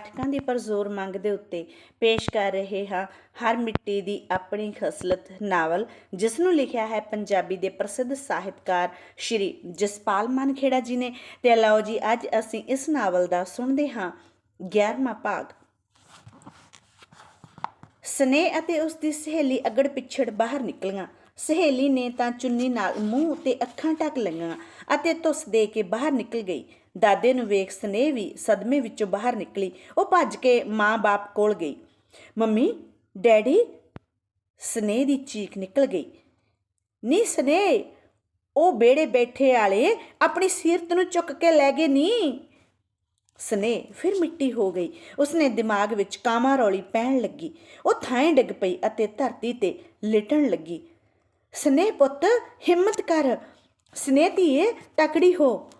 ਪਾਠਕਾਂ ਦੀ ਪਰਜ਼ੋਰ ਮੰਗ ਦੇ ਉੱਤੇ ਪੇਸ਼ ਕਰ ਰਹੇ ਹਾਂ ਹਰ ਮਿੱਟੀ ਦੀ ਆਪਣੀ ਖਸਲਤ ਨਾਵਲ ਜਿਸ ਨੂੰ ਲਿਖਿਆ ਹੈ ਪੰਜਾਬੀ ਦੇ ਪ੍ਰਸਿੱਧ ਸਾਹਿਤਕਾਰ ਸ਼੍ਰੀ ਜਸਪਾਲ ਮਨਖੇੜਾ ਜੀ ਨੇ। ਤੇ ਲਓ ਜੀ, ਅੱਜ ਅਸੀਂ ਇਸ ਨਾਵਲ ਦਾ ਸੁਣਦੇ ਹਾਂ 11ਵਾਂ ਭਾਗ। ਸਨੇਹ ਅਤੇ ਉਸ ਦੀ ਸਹੇਲੀ ਅਗੜ ਪਿਛੜ ਬਾਹਰ ਨਿਕਲੀਆਂ। ਸਹੇਲੀ ਨੇ ਤਾਂ ਚੁੰਨੀ ਨਾਲ ਮੂੰਹ ਤੇ ਅੱਖਾਂ ਢੱਕ ਲਈਆਂ ਅਤੇ ਤੁਸ ਦੇ ਕੇ ਬਾਹਰ ਨਿਕਲ ਗਈ। ਦਾਦੇ ਨੂੰ ਵੇਖ ਸਨੇਹ ਵੀ ਸਦਮੇ ਵਿੱਚੋਂ ਬਾਹਰ ਨਿਕਲੀ। ਉਹ ਭੱਜ ਕੇ ਮਾਂ-ਬਾਪ ਕੋਲ ਗਈ। Mummy, daddy? ਸਨੇਹ ਦੀ ਚੀਖ ਨਿਕਲ ਗਈ। ਨੀ ਸਨੇਹ, ਉਹ ਬੇੜੇ ਬੈਠੇ ਵਾਲੇ ਆਪਣੀ ਸੀਰਤ ਨੂੰ ਚੁੱਕ ਕੇ ਲੈ ਗਏ ਨੀ? ਸਨੇ ਫਿਰ ਮਿੱਟੀ ਹੋ ਗਈ। ਉਸਨੇ ਦਿਮਾਗ ਵਿੱਚ ਕਾਮਾ ਰੌਲੀ ਪੈਣ ਲੱਗੀ। ਉਹ ਥਾਂ ਡਿੱਗ ਪਈ ਅਤੇ ਧਰਤੀ ਤੇ ਲਿਟਣ ਲੱਗੀ। ਸਨੇ ਪੁੱਤ, ਹਿੰਮਤ ਕਰ। ਸਨੇ ਧੀਏ, ਤਕੜੀ ਹੋ।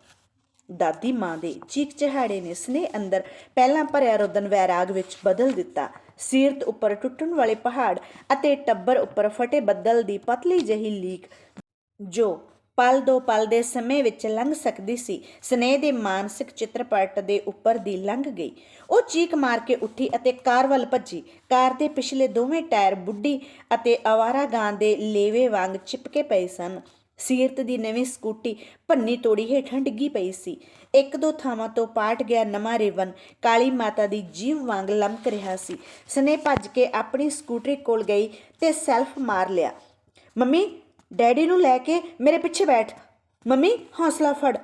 ਦਾਦੀ ਮਾਂ ਦੇ ਚੀਕ ਚਹਾੜੇ ਨੇ ਸਨੇ ਅੰਦਰ ਪਹਿਲਾਂ ਭਰਿਆ ਰੋਦਨ ਵੈਰਾਗ ਵਿੱਚ ਬਦਲ ਦਿੱਤਾ। ਸੀਰਤ ਉੱਪਰ ਟੁੱਟਣ ਵਾਲੇ ਪਹਾੜ ਅਤੇ ਟੱਬਰ ਉੱਪਰ ਫਟੇ ਬੱਦਲ ਦੀ ਪਤਲੀ ਜਹੀ ਲੀਕ ਜੋ ਪਲ ਦੋ ਪਲ ਦੇ ਸਮੇਂ ਵਿੱਚ ਲੰਘ ਸਕਦੀ ਸੀ, ਸਨੇਹ ਦੇ ਮਾਨਸਿਕ ਚਿੱਤਰਪਟ ਦੇ ਉੱਪਰ ਦੀ ਲੰਘ ਗਈ। ਉਹ ਚੀਕ ਮਾਰ ਕੇ ਉੱਠੀ ਅਤੇ ਕਾਰ ਵੱਲ ਭੱਜੀ। ਕਾਰ ਦੇ ਪਿਛਲੇ ਦੋਵੇਂ ਟਾਇਰ ਬੁੱਢੀ ਅਤੇ ਆਵਾਰਾ ਗਾਂ ਦੇ ਲੇਵੇ ਵਾਂਗ ਚਿਪਕੇ ਪਏ ਸਨ। ਸੀਰਤ ਦੀ ਨਵੀਂ ਸਕੂਟੀ ਭੰਨੀ ਤੋੜੀ ਹੇਠਾਂ ਡਿੱਗੀ ਪਈ ਸੀ। ਇੱਕ ਦੋ ਥਾਵਾਂ ਤੋਂ ਪਾਟ ਗਿਆ ਨਵਾਂ ਰੇਵਨ। ਕਾਲੀ ਮਾਤਾ ਦੀ ਜੀਵ ਵਾਂਗ ਲਮਕ ਰਿਹਾ ਸੀ। ਸਨੇ ਭੱਜ ਕੇ ਆਪਣੀ ਸਕੂਟਰੀ ਕੋਲ ਗਈ ਤੇ ਸੈਲਫ ਮਾਰ ਲਿਆ। ਮੰਮੀ, ਡੈਡੀ ਨੂੰ ਲੈ ਕੇ ਮੇਰੇ ਪਿੱਛੇ ਬੈਠ। ਮੰਮੀ, ਹੌਸਲਾ ਫੜ।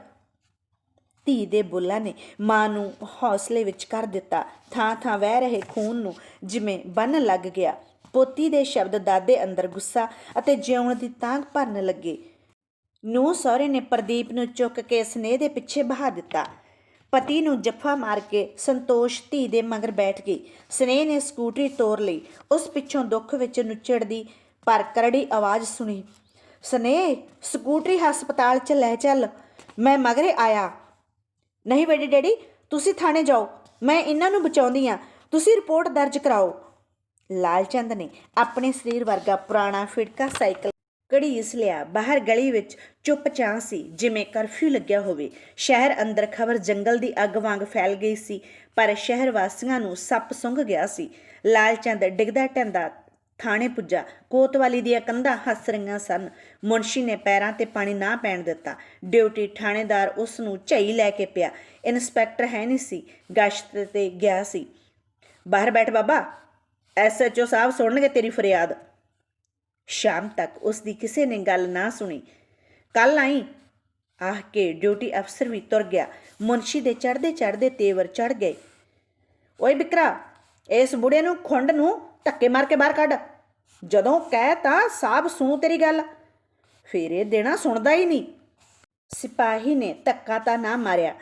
ਧੀ ਦੇ ਬੁੱਲਾਂ ਨੇ ਮਾਂ ਨੂੰ ਹੌਸਲੇ ਵਿੱਚ ਕਰ ਦਿੱਤਾ। ਥਾਂ ਥਾਂ ਵਹਿ ਰਹੇ ਖੂਨ ਨੂੰ ਜਿਵੇਂ ਬੰਨ ਲੱਗ ਗਿਆ। ਪੋਤੀ ਦੇ ਸ਼ਬਦ ਦਾਦੇ ਅੰਦਰ ਗੁੱਸਾ ਅਤੇ ਜਿਉਣ ਦੀ ਤਾਂਘ ਭਰਨ ਲੱਗੇ। ਨੂੰ ਸਹੁਰੇ ਨੇ ਪ੍ਰਦੀਪ ਨੂੰ ਚੁੱਕ ਕੇ ਸਨੇਹ ਦੇ ਪਿੱਛੇ ਬਹਾ ਦਿੱਤਾ। ਪਤੀ ਨੂੰ ਜੱਫਾ ਮਾਰ ਕੇ ਸੰਤੋਸ਼ ਧੀ ਦੇ ਮਗਰ ਬੈਠ ਗਈ। ਸਨੇਹ ਨੇ ਸਕੂਟਰੀ ਤੋਰ ਲਈ। ਉਸ ਪਿੱਛੋਂ ਦੁੱਖ ਵਿੱਚ ਨੁੱਚੜਦੀ ਪਰ ਕਰੜੀ ਆਵਾਜ਼ ਸੁਣੀ, ਸਨੇਹ, ਸਕੂਟਰੀ ਹਸਪਤਾਲ 'ਚ ਲੈ ਚੱਲ। ਮੈਂ ਮਗਰੇ ਆਇਆ। ਨਹੀਂ ਬੇਟੇ ਡੈਡੀ, ਤੁਸੀਂ ਥਾਣੇ ਜਾਓ। ਮੈਂ ਇਹਨਾਂ ਨੂੰ ਬਚਾਉਂਦੀ ਆ ਤੁਸੀਂ ਰਿਪੋਰਟ ਦਰਜ ਕਰਾਓ। ਲਾਲਚੰਦ ਨੇ ਆਪਣੇ ਸਰੀਰ ਵਰਗਾ ਪੁਰਾਣਾ ਫਿੜਕਾ ਸਾਈਕਲ ਘੜੀਸ ਲਿਆ। ਬਾਹਰ ਗਲੀ ਵਿੱਚ ਚੁੱਪ ਚਾਂ ਸੀ, ਜਿਵੇਂ ਕਰਫਿਊ ਲੱਗਿਆ ਹੋਵੇ। ਸ਼ਹਿਰ ਅੰਦਰ ਖਬਰ ਜੰਗਲ ਦੀ ਅੱਗ ਵਾਂਗ ਫੈਲ ਗਈ ਸੀ, ਪਰ ਸ਼ਹਿਰ ਵਾਸੀਆਂ ਨੂੰ ਸੱਪ ਸੁੰਘ ਗਿਆ ਸੀ। ਲਾਲਚੰਦ ਡਿੱਗਦਾ ਟੰਦਾ ਥਾਣੇ ਪੁੱਜਾ। ਕੋਤਵਾਲੀ ਦੀਆਂ ਕੰਧਾਂ ਹੱਸ ਰਹੀਆਂ ਸਨ। ਮੁਨਸ਼ੀ ਨੇ ਪੈਰਾਂ ਤੇ ਪਾਣੀ ਨਾ ਪੈਣ ਦਿੱਤਾ। ਡਿਊਟੀ ਥਾਣੇਦਾਰ ਉਸ ਨੂੰ ਝਈ ਲੈ ਕੇ ਪਿਆ। ਇਨਸਪੈਕਟਰ ਹੈ ਨਹੀਂ ਸੀ, ਗਸ਼ਤ ਤੇ ਗਿਆ ਸੀ। ਬਾਹਰ ਬੈਠ ਬਾਬਾ ਐਸਐਚਓ ਸਾਹਿਬ ਸੁਣਨਗੇ ਤੇਰੀ ਫਰਿਆਦ। ਸ਼ਾਮ ਤੱਕ ਉਸ ਦੀ ਕਿਸੇ ਨੇ ਗੱਲ ਨਾ ਸੁਣੀ। ਕੱਲ ਆਈ। ਆਹ ਕੇ ਡਿਊਟੀ ਅਫਸਰ ਵੀ ਤੁਰ ਗਿਆ। ਮੁਨਸ਼ੀ ਦੇ ਚੜਦੇ ਚੜਦੇ ਤੇਵਰ ਚੜ ਗਏ। ਓਏ ਬਿਕਰਾ, ਇਸ ਬੁੜੇ ਨੂੰ ਖੁੰਡ ਨੂੰ ਧੱਕੇ ਮਾਰ ਕੇ ਬਾਹਰ ਕੱਢ। ਜਦੋਂ ਕਹਿ ਤਾਂ ਸਾਬ ਸੂ ਤੇਰੀ ਗੱਲ। ਫੇਰ ਇਹ ਦੇਣਾ ਸੁਣਦਾ ਹੀ ਨਹੀਂ। ਸਿਪਾਹੀ ਨੇ ਧੱਕਾ ਤਾਂ ਨਾ ਮਾਰਿਆ।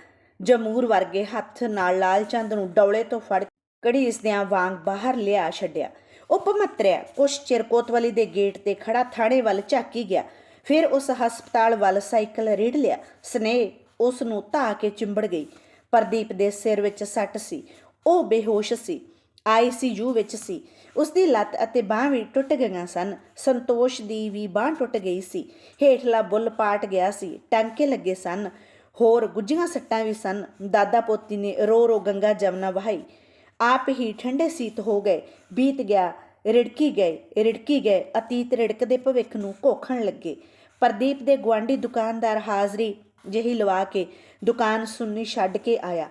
ਜਮੂਰ ਵਰਗੇ ਹੱਥ ਨਾਲ ਲਾਲ ਚੰਦ ਨੂੰ ਡੌਲੇ ਤੋਂ ਫੜ ਘੜੀਸਦਿਆਂ ਵਾਂਗ ਬਾਹਰ ਲਿਆ ਛੱਡਿਆ। ਉਪਮਤਰਿਆ ਕੁਛ ਚਿਰ ਕੋਤਵਾਲੀ ਦੇ ਗੇਟ ਤੇ ਖੜਾ ਥਾਣੇ ਵੱਲ ਝਾਕੀ ਗਿਆ। ਫਿਰ ਉਸ ਹਸਪਤਾਲ ਵੱਲ ਸਾਈਕਲ ਰੇੜ ਲਿਆ। ਸਨੇਹ ਉਸ ਨੂੰ ਧਾ ਕੇ ਚਿੰਬੜ ਗਈ। ਪ੍ਰਦੀਪ ਦੇ ਸਿਰ ਵਿੱਚ ਸੱਟ ਸੀ। ਉਹ ਬੇਹੋਸ਼ ਸੀ। ਆਈਸੀਯੂ ਵਿੱਚ ਸੀ। ਉਸ ਦੀ ਲੱਤ ਅਤੇ ਬਾਹ ਵੀ ਟੁੱਟ ਗਈਆਂ ਸਨ। ਸੰਤੋਸ਼ ਦੀ ਵੀ ਬਾਹ ਟੁੱਟ ਗਈ ਸੀ। ਹੇਠਲਾ ਬੁੱਲ ਪਾਟ ਗਿਆ ਸੀ। ਟਾਂਕੇ ਲੱਗੇ ਸਨ। ਹੋਰ ਗੁੱਝੀਆਂ ਸੱਟਾਂ ਵੀ ਸਨ। ਦਾਦਾ ਪੋਤੀ ਨੇ ਰੋ ਰੋ ਗੰਗਾ ਜਮਨਾ ਵਹਾਈ। ਆਪ ਹੀ ਠੰਡੇ ਸੀਤ ਹੋ ਗਏ, ਬੀਤ ਗਿਆ, ਰਿੜਕੀ ਗਏ ਰਿੜਕੀ ਗਏ, ਅਤੀਤ ਰਿੜਕਦੇ ਭਵਿੱਖ ਨੂੰ ਘੋਖਣ ਲੱਗੇ। ਪ੍ਰਦੀਪ ਦੇ ਗਵਾਂਢੀ ਦੁਕਾਨਦਾਰ ਹਾਜ਼ਰੀ ਜਿਹੀ ਲਵਾ ਕੇ ਦੁਕਾਨ ਸੁੰਨੀ ਛੱਡ ਕੇ ਆਇਆ।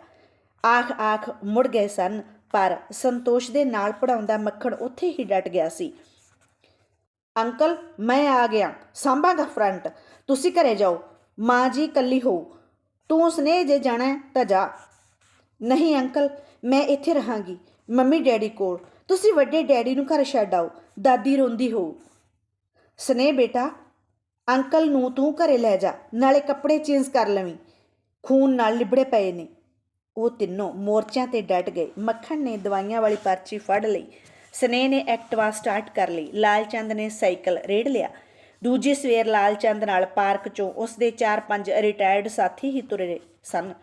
ਆਖ ਆਖ ਮੁੜ ਗਏ ਸਨ, ਪਰ ਸੰਤੋਸ਼ ਦੇ ਨਾਲ ਪੜਾਉਂਦਾ ਮੱਖਣ ਉੱਥੇ ਹੀ ਡਟ ਗਿਆ ਸੀ। ਅੰਕਲ, ਮੈਂ ਆ ਗਿਆ ਸਾਂਭਾਂਗਾ ਫਰੰਟ, ਤੁਸੀਂ ਘਰੇ ਜਾਓ, ਮਾਂ ਜੀ ਕੱਲੀ ਹੋ ਤੂੰ ਉਸਨੇ ਜੇ ਜਾਣਾ ਤਾਂ ਜਾ। ਨਹੀਂ ਅੰਕਲ ਮੈਂ ਇੱਥੇ ਰਹਾਂਗੀ, ਮੰਮੀ ਡੈਡੀ ਕੋਲ। ਤੁਸੀਂ ਵੱਡੇ ਡੈਡੀ ਨੂੰ ਘਰ ਛੱਡ ਆਓ, ਦਾਦੀ ਰੋਂਦੀ ਹੋ ਸਨੇ ਬੇਟਾ, ਅੰਕਲ ਨੂੰ ਤੂੰ ਘਰੇ ਲੈ ਜਾ, ਨਾਲੇ ਕੱਪੜੇ ਚੇਂਜ ਕਰ ਲਵੀਂ। ਖੂਨ ਨਾਲ ਲਿਬੜੇ ਪਏ ਨੇ। ਉਹ ਤਿੰਨੋਂ ਮੋਰਚਿਆਂ ਤੇ ਡਟ ਗਏ। ਮੱਖਣ ਨੇ ਦਵਾਈਆਂ ਵਾਲੀ ਪਰਚੀ ਫੜ ਲਈ। ਸਨੇ ਨੇ ਐਕਟਿਵਾ ਸਟਾਰਟ ਕਰ ਲਈ। ਲਾਲਚੰਦ ਨੇ ਸਾਈਕਲ ਰੇੜ ਲਿਆ। ਦੂਜੀ ਸਵੇਰ ਲਾਲਚੰਦ ਨਾਲ ਪਾਰਕ ਚੋਂ ਉਸ ਦੇ 4-5 ਰਿਟਾਇਰਡ ਸਾਥੀ ਹੀ ਤੁਰੇ ਸਨ।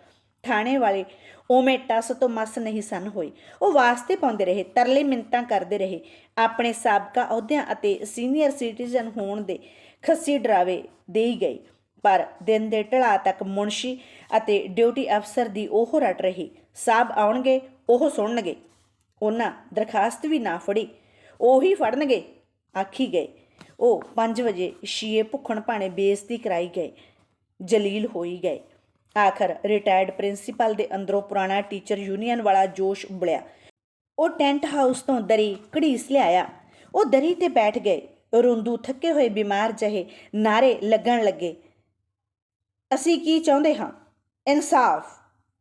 ਥਾਣੇ ਵਾਲੇ ਉਵੇਂ ਟਸ ਤੋਂ ਮਸ ਨਹੀਂ ਸਨ ਹੋਏ। ਉਹ ਵਾਸਤੇ ਪਾਉਂਦੇ ਰਹੇ, ਤਰਲੇ ਮਿੰਤਾਂ ਕਰਦੇ ਰਹੇ। ਆਪਣੇ ਸਾਬਕਾ ਅਹੁਦਿਆਂ ਅਤੇ ਸੀਨੀਅਰ ਸਿਟੀਜ਼ਨ ਹੋਣ ਦੇ ਖੱਸੀ ਡਰਾਵੇ ਦੇਈ ਗਏ। ਪਰ ਦਿਨ ਦੇ ਢਲਾ ਤੱਕ ਮੁਨਸ਼ੀ ਅਤੇ ਡਿਊਟੀ ਅਫਸਰ ਦੀ ਉਹ ਰਟ ਰਹੀ। ਸਾਬ ਆਉਣਗੇ, ਉਹ ਸੁਣਨਗੇ। ਉਹਨਾਂ ਦਰਖਾਸਤ ਵੀ ਨਾ ਫੜੀ। ਉਹੀ ਫੜਨਗੇ, ਆਖੀ ਗਏ। ਉਹ 5 ਵਜੇ ਸ਼ੀਏ ਭੁੱਖਣ ਭਾਣੇ ਬੇਇੱਜ਼ਤੀ ਕਰਾਈ ਗਏ। ਜਲੀਲ ਹੋਈ ਗਏ। ਆਖਰ ਰਿਟਾਇਰਡ ਪ੍ਰਿੰਸੀਪਲ ਦੇ ਅੰਦਰੋਂ ਪੁਰਾਣਾ ਟੀਚਰ ਯੂਨੀਅਨ ਵਾਲਾ ਜੋਸ਼ ਉਬਲਿਆ। ਉਹ ਟੈਂਟ ਹਾਊਸ ਤੋਂ ਦਰੀ ਘੜੀਸ ਲਿਆਇਆ। ਉਹ ਦਰੀ ਤੇ ਬੈਠ ਗਏ। ਰੋਂਦੂ ਥੱਕੇ ਹੋਏ ਬਿਮਾਰ ਜਹੇ ਨਾਰੇ ਲੱਗਣ ਲੱਗੇ। ਅਸੀਂ ਕੀ ਚਾਹੁੰਦੇ ਹਾਂ? ਇਨਸਾਫ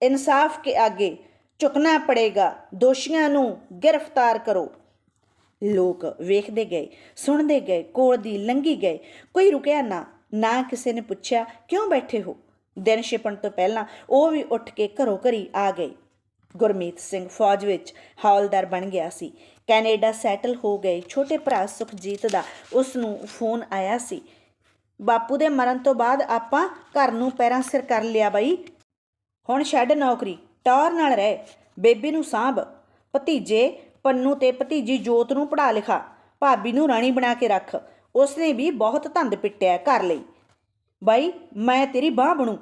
ਇਨਸਾਫ ਕੇ ਅੱਗੇ ਝੁਕਣਾ ਪੜੇਗਾ। ਦੋਸ਼ੀਆਂ ਨੂੰ ਗ੍ਰਿਫਤਾਰ ਕਰੋ। ਲੋਕ ਵੇਖਦੇ ਗਏ, ਸੁਣਦੇ ਗਏ, ਕੋਲ ਦੀ ਲੰਗੀ ਗਏ। ਕੋਈ ਰੁਕਿਆ ਨਾ ਨਾ ਕਿਸੇ ਨੇ ਪੁੱਛਿਆ, ਕਿਉਂ ਬੈਠੇ ਹੋ? ਦਿਨ ਛਿਪਣ ਤੋਂ ਪਹਿਲਾਂ ਉਹ ਵੀ ਉੱਠ ਕੇ ਘਰੋਂ ਘਰੀ ਆ ਗਏ ਗੁਰਮੀਤ ਸਿੰਘ ਫੌਜ ਵਿੱਚ ਹੌਲਦਾਰ ਬਣ ਗਿਆ ਸੀ। ਕੈਨੇਡਾ ਸੈਟਲ ਹੋ ਗਏ। ਛੋਟੇ ਭਰਾ ਸੁਖਜੀਤ ਦਾ ਉਸ ਨੂੰ ਫੋਨ ਆਇਆ ਸੀ। ਬਾਪੂ ਦੇ ਮਰਨ ਤੋਂ ਬਾਅਦ ਆਪਾਂ ਘਰ ਨੂੰ ਪੈਰਾਂ ਸਿਰ ਕਰ ਲਿਆ ਬਈ। ਹੁਣ ਛੱਡ ਨੌਕਰੀ, ਟੌਰ ਨਾਲ ਰਹਿ, ਬੇਬੀ ਨੂੰ ਸਾਂਭ। ਭਤੀਜੇ ਪੰਨੂ ਤੇ ਭਤੀਜੀ ਜੋਤ ਨੂੰ ਪੜਾ ਲਿਖਾ। ਭਾਬੀ ਨੂੰ ਰਾਣੀ ਬਣਾ ਕੇ ਰੱਖ। ਉਸਨੇ ਵੀ ਬਹੁਤ ਧੰਦ ਪਿੱਟਿਆ ਘਰ ਲਈ। ਬਾਈ, ਮੈਂ ਤੇਰੀ ਬਾਹ ਬਣੂ।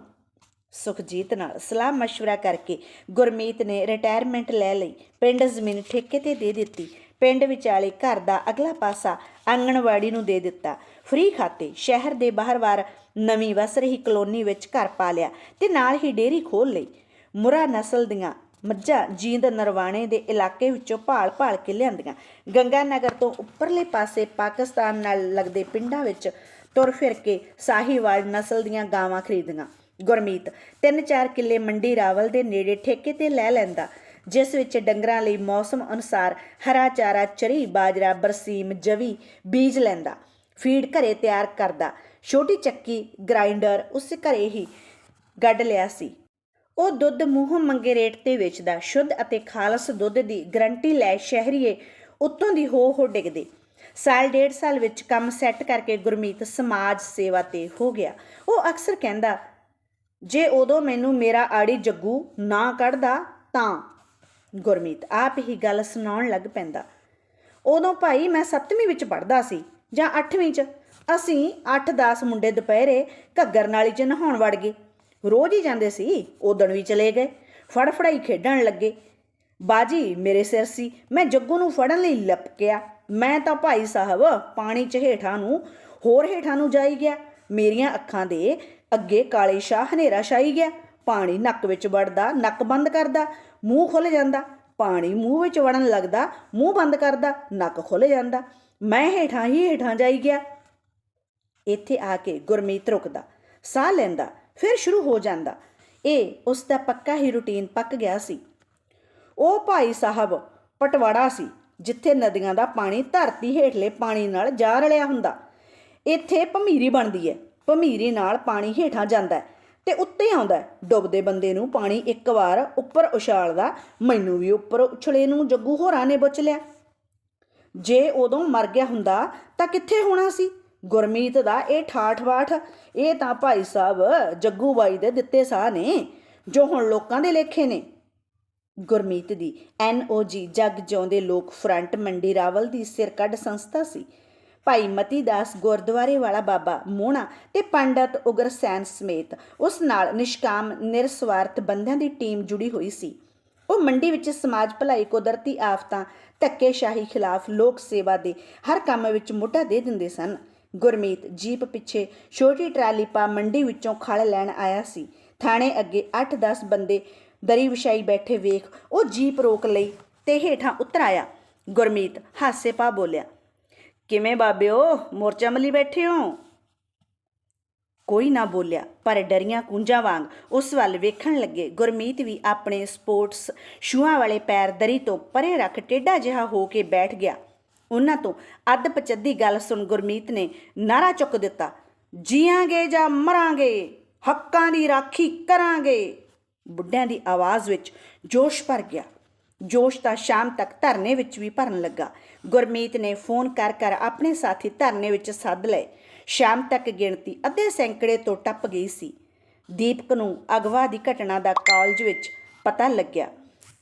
ਸੁਖਜੀਤ ਨਾਲ ਸਲਾਹ مشਵਰਾ ਕਰਕੇ ਗੁਰਮੀਤ ਨੇ ਰਿਟਾਇਰਮੈਂਟ ਲੈ ਲਈ। ਪਿੰਡ ਜ਼ਮੀਨ ਠੇਕੇ ਤੇ ਦੇ ਦਿੱਤੀ। ਪਿੰਡ ਵਿਚਾਲੇ ਘਰ ਦਾ ਅਗਲਾ ਪਾਸਾ ਆਂਗਣਵਾੜੀ ਨੂੰ ਦੇ ਦਿੱਤਾ। ਫ੍ਰੀ ਖਾਤੇ ਸ਼ਹਿਰ ਦੇ ਬਾਹਰ ਵਾਰ ਨਵੀਂ ਵਸ ਰਹੀ ਕਲੋਨੀ ਵਿੱਚ ਘਰ ਪਾ ਲਿਆ ਤੇ ਨਾਲ ਹੀ ਡੇਰੀ ਖੋਲ ਲਈ। ਮੁਰਾ ਨਸਲ ਦੀਆਂ ਮੱਝਾਂ ਜੀਂਦ ਨਰਵਾਣੇ ਦੇ ਇਲਾਕੇ ਵਿੱਚੋਂ ਭਾਲ-ਭਾਲ ਕੇ ਲਿਆਂਦੀਆਂ। ਗੰਗਾ ਨਗਰ ਤੋਂ ਉੱਪਰਲੇ ਪਾਸੇ ਪਾਕਿਸਤਾਨ ਨਾਲ ਲੱਗਦੇ ਪਿੰਡਾਂ ਵਿੱਚ ਤੁਰ ਫਿਰ ਕੇ ਸਾਹੀਵਾਲ ਨਸਲ ਦੀਆਂ ਗਾਵਾਂ ਖਰੀਦੀਆਂ। ਗੁਰਮੀਤ। 3-4 ਕਿੱਲੇ ਮੰਡੀ ਰਾਵਲ ਦੇ ਨੇੜੇ ਠੇਕੇ ਤੇ ਲੈ ਲੈਂਦਾ, ਜਿਸ ਵਿੱਚ ਡੰਗਰਾਂ ਲਈ ਮੌਸਮ ਅਨੁਸਾਰ ਹਰਾ ਚਾਰਾ, ਚਰੀ, ਬਾਜਰਾ, ਬਰਸੀਮ, ਜਵੀ ਬੀਜ ਲੈਂਦਾ, ਫੀਡ ਘਰੇ ਤਿਆਰ ਕਰਦਾ। ਛੋਟੀ ਚੱਕੀ ਗ੍ਰਾਈਂਡਰ ਉਸ ਘਰੇ ਹੀ ਗੱਡ ਲਿਆ ਸੀ। ਉਹ ਦੁੱਧ ਮੂੰਹ ਮੰਗੇ ਰੇਟ ਤੇ ਵੇਚਦਾ, ਸ਼ੁੱਧ ਅਤੇ ਖਾਲਸ ਦੁੱਧ ਦੀ ਗਰੰਟੀ ਲੈ ਸ਼ਹਿਰੀਏ ਉੱਤੋਂ ਦੀ ਹੋ ਹੋ ਡਿੱਗਦੇ। ਸਾਲ ਡੇਢ ਸਾਲ ਵਿੱਚ ਕੰਮ ਸੈੱਟ ਕਰਕੇ ਗੁਰਮੀਤ ਸਮਾਜ ਸੇਵਾ ਤੇ ਹੋ ਗਿਆ। ਉਹ ਅਕਸਰ ਕਹਿੰਦਾ ਜੇ ਉਦੋਂ ਮੈਨੂੰ ਮੇਰਾ ਆੜੀ ਜੱਗੂ ਨਾ ਕੱਢਦਾ ਤਾਂ, ਗੁਰਮੀਤ, ਆਪ ਹੀ ਗੱਲ ਸੁਣਾਉਣ ਲੱਗ ਪੈਂਦਾ। ਉਦੋਂ ਭਾਈ ਮੈਂ 7ਵੀਂ ਵਿੱਚ ਪੜ੍ਹਦਾ ਸੀ ਜਾਂ 8ਵੀਂ 'ਚ, ਅਸੀਂ 8-10 ਮੁੰਡੇ ਦੁਪਹਿਰੇ ਘੱਗਰ ਨਾਲੀ 'ਚ ਨਹਾਉਣ ਵੜ ਗਏ। ਰੋਜ਼ ਹੀ ਜਾਂਦੇ ਸੀ ਉਦਣ ਵੀ ਚਲੇ ਗਏ, ਫੜਫੜਾਈ ਖੇਡਣ ਲੱਗੇ। ਬਾਜੀ, ਮੇਰੇ ਸਿਰ ਸੀ, ਮੈਂ ਜੱਗੂ ਨੂੰ ਫੜਨ ਲਈ ਲਪਕਿਆ। ਮੈਂ ਤਾਂ ਭਾਈ ਸਾਹਿਬ ਪਾਣੀ 'ਚ ਹੇਠਾਂ ਨੂੰ, ਹੋਰ ਹੇਠਾਂ ਨੂੰ ਜਾਈ ਗਿਆ। ਮੇਰੀਆਂ ਅੱਖਾਂ ਦੇ ਅੱਗੇ ਕਾਲੇ ਸ਼ਾਹ ਹਨੇਰਾ ਛਾਈ ਗਿਆ। ਪਾਣੀ ਨੱਕ ਵਿੱਚ ਵੜਦਾ, ਨੱਕ ਬੰਦ ਕਰਦਾ, ਮੂੰਹ ਖੁੱਲ ਜਾਂਦਾ। ਪਾਣੀ ਮੂੰਹ ਵਿੱਚ ਵੜਨ ਲੱਗਦਾ, ਮੂੰਹ ਬੰਦ ਕਰਦਾ, ਨੱਕ ਖੁੱਲ ਜਾਂਦਾ। ਮੈਂ ਹੇਠਾਂ ਹੀ ਹੇਠਾਂ ਜਾਈ ਗਿਆ। ਇੱਥੇ ਆ ਕੇ ਗੁਰਮੀਤ ਰੁਕਦਾ, ਸਾਹ ਲੈਂਦਾ, ਫਿਰ ਸ਼ੁਰੂ ਹੋ ਜਾਂਦਾ। ਇਹ ਉਸ ਦਾ ਪੱਕਾ ਹੀ ਰੁਟੀਨ ਪੱਕ ਗਿਆ ਸੀ। ਉਹ ਭਾਈ ਸਾਹਿਬ ਪਟਵਾੜਾ ਸੀ, ਜਿੱਥੇ ਨਦੀਆਂ ਦਾ ਪਾਣੀ ਧਰਤੀ ਹੇਠਲੇ ਪਾਣੀ ਨਾਲ ਜਾ ਰਲਿਆ ਹੁੰਦਾ। ਇੱਥੇ ਭਮੀਰੀ ਬਣਦੀ ਹੈ। ਭਮੀਰੀ ਨਾਲ ਪਾਣੀ ਹੇਠਾਂ ਜਾਂਦਾ ਤੇ ਉੱਤੇ ਆਉਂਦਾ ਡੁੱਬਦੇ ਬੰਦੇ ਨੂੰ ਪਾਣੀ ਇੱਕ ਵਾਰ ਉੱਪਰ ਉਛਾਲਦਾ, ਮੈਨੂੰ ਵੀ ਉੱਪਰ ਉਛਲੇ ਨੂੰ ਜੱਗੂ ਹੋਰਾਂ ਨੇ ਬੁੱਚ ਲਿਆ। ਜੇ ਉਦੋਂ ਮਰ ਗਿਆ ਹੁੰਦਾ ਤਾਂ ਕਿੱਥੇ ਹੋਣਾ ਸੀ? ਗੁਰਮੀਤ ਦਾ ਇਹ ਠਾਠ-ਬਾਠ ਇਹ ਤਾਂ ਭਾਈ ਸਾਹਿਬ ਜੱਗੂ ਬਾਈ ਦੇ ਦਿੱਤੇ ਸਾਹ ਨੇ, ਜੋ ਹੁਣ ਲੋਕਾਂ ਦੇ ਲੇਖੇ ਨੇ। ਗੁਰਮੀਤ ਦੀ ਐਨਓਜੀ ਜਗ ਜਿਉਂਦੇ ਲੋਕ ਫਰੰਟ ਮੰਡੀ ਰਾਵਲ ਦੀ ਸਿਰ ਕੱਢ ਸੰਸਥਾ ਸੀ। ਭਾਈ ਮਤੀ ਦਾਸ ਗੁਰਦੁਆਰੇ ਵਾਲਾ ਬਾਬਾ ਮੋਹਣਾ ਤੇ ਪੰਡਤ ਉਗਰਸੈਨ ਸਮੇਤ ਉਸ ਨਾਲ ਨਿਸ਼ਕਾਮ, ਨਿਰਸਵਾਰਥ ਬੰਦਿਆਂ ਦੀ ਟੀਮ ਜੁੜੀ ਹੋਈ ਸੀ। ਉਹ ਮੰਡੀ ਵਿੱਚ ਸਮਾਜ ਭਲਾਈ ਕੁਦਰਤੀ ਆਫਤਾਂ, ਧੱਕੇਸ਼ਾਹੀ ਖਿਲਾਫ ਲੋਕ ਸੇਵਾ ਦੇ ਹਰ ਕੰਮ ਵਿੱਚ ਮੋਢਾ ਦੇ ਦਿੰਦੇ ਸਨ। ਗੁਰਮੀਤ ਜੀਪ ਪਿੱਛੇ ਛੋਟੀ ਟਰਾਲੀ ਪਾ ਮੰਡੀ ਵਿੱਚੋਂ ਖਲ ਲੈਣ ਆਇਆ ਸੀ। ਥਾਣੇ ਅੱਗੇ 8-10 ਬੰਦੇ ਦਰੀ ਵਿਛਾਈ ਬੈਠੇ ਵੇਖ ਉਹ ਜੀਪ ਰੋਕ ਲਈ ਤੇ ਹੇਠਾਂ ਉਤਰ ਆਇਆ। ਗੁਰਮੀਤ ਹਾਸੇ ਪਾ ਬੋਲਿਆ ਕਿਵੇਂ ਬਾਬਿਓ? ਮੋਰਚਾ ਮਲੀ ਬੈਠੇ ਹੋ? ਕੋਈ ਨਾ ਬੋਲਿਆ, ਪਰ ਡਰੀਆਂ ਕੁੰਜਾਂ ਵਾਂਗ ਉਸ ਵੱਲ ਵੇਖਣ ਲੱਗੇ। ਗੁਰਮੀਤ ਵੀ ਆਪਣੇ ਸਪੋਰਟਸ ਸ਼ੂਆਂ ਵਾਲੇ ਪੈਰ ਦਰੀ ਤੋਂ ਪਰੇ ਰੱਖ ਟੇਢਾ ਜਿਹਾ ਹੋ ਕੇ ਬੈਠ ਗਿਆ। ਉਹਨਾਂ ਤੋਂ ਅੱਧ ਪਚੱਦੀ ਗੱਲ ਸੁਣ ਗੁਰਮੀਤ ਨੇ ਨਾਰਾ ਚੁੱਕ ਦਿੱਤਾ ਜੀਵਾਂਗੇ ਜਾਂ ਮਰਾਂਗੇ? ਹੱਕਾਂ ਦੀ ਰਾਖੀ ਕਰਾਂਗੇ? ਬੁੱਢਿਆਂ ਦੀ ਆਵਾਜ਼ ਵਿੱਚ ਜੋਸ਼ ਭਰ ਗਿਆ। ਜੋਸ਼ ਤਾਂ ਸ਼ਾਮ ਤੱਕ ਧਰਨੇ ਵਿੱਚ ਵੀ ਭਰਨ ਲੱਗਾ। ਗੁਰਮੀਤ ਨੇ ਫੋਨ ਕਰ ਕਰ ਆਪਣੇ ਸਾਥੀ ਧਰਨੇ ਵਿੱਚ ਸੱਦ ਲਏ। ਸ਼ਾਮ ਤੱਕ ਗਿਣਤੀ ਅੱਧੇ ਸੈਂਕੜੇ ਤੋਂ ਟੱਪ ਗਈ ਸੀ। ਦੀਪਕ ਨੂੰ ਅਗਵਾ ਦੀ ਘਟਨਾ ਦਾ ਕਾਲਜ ਵਿੱਚ ਪਤਾ ਲੱਗਿਆ।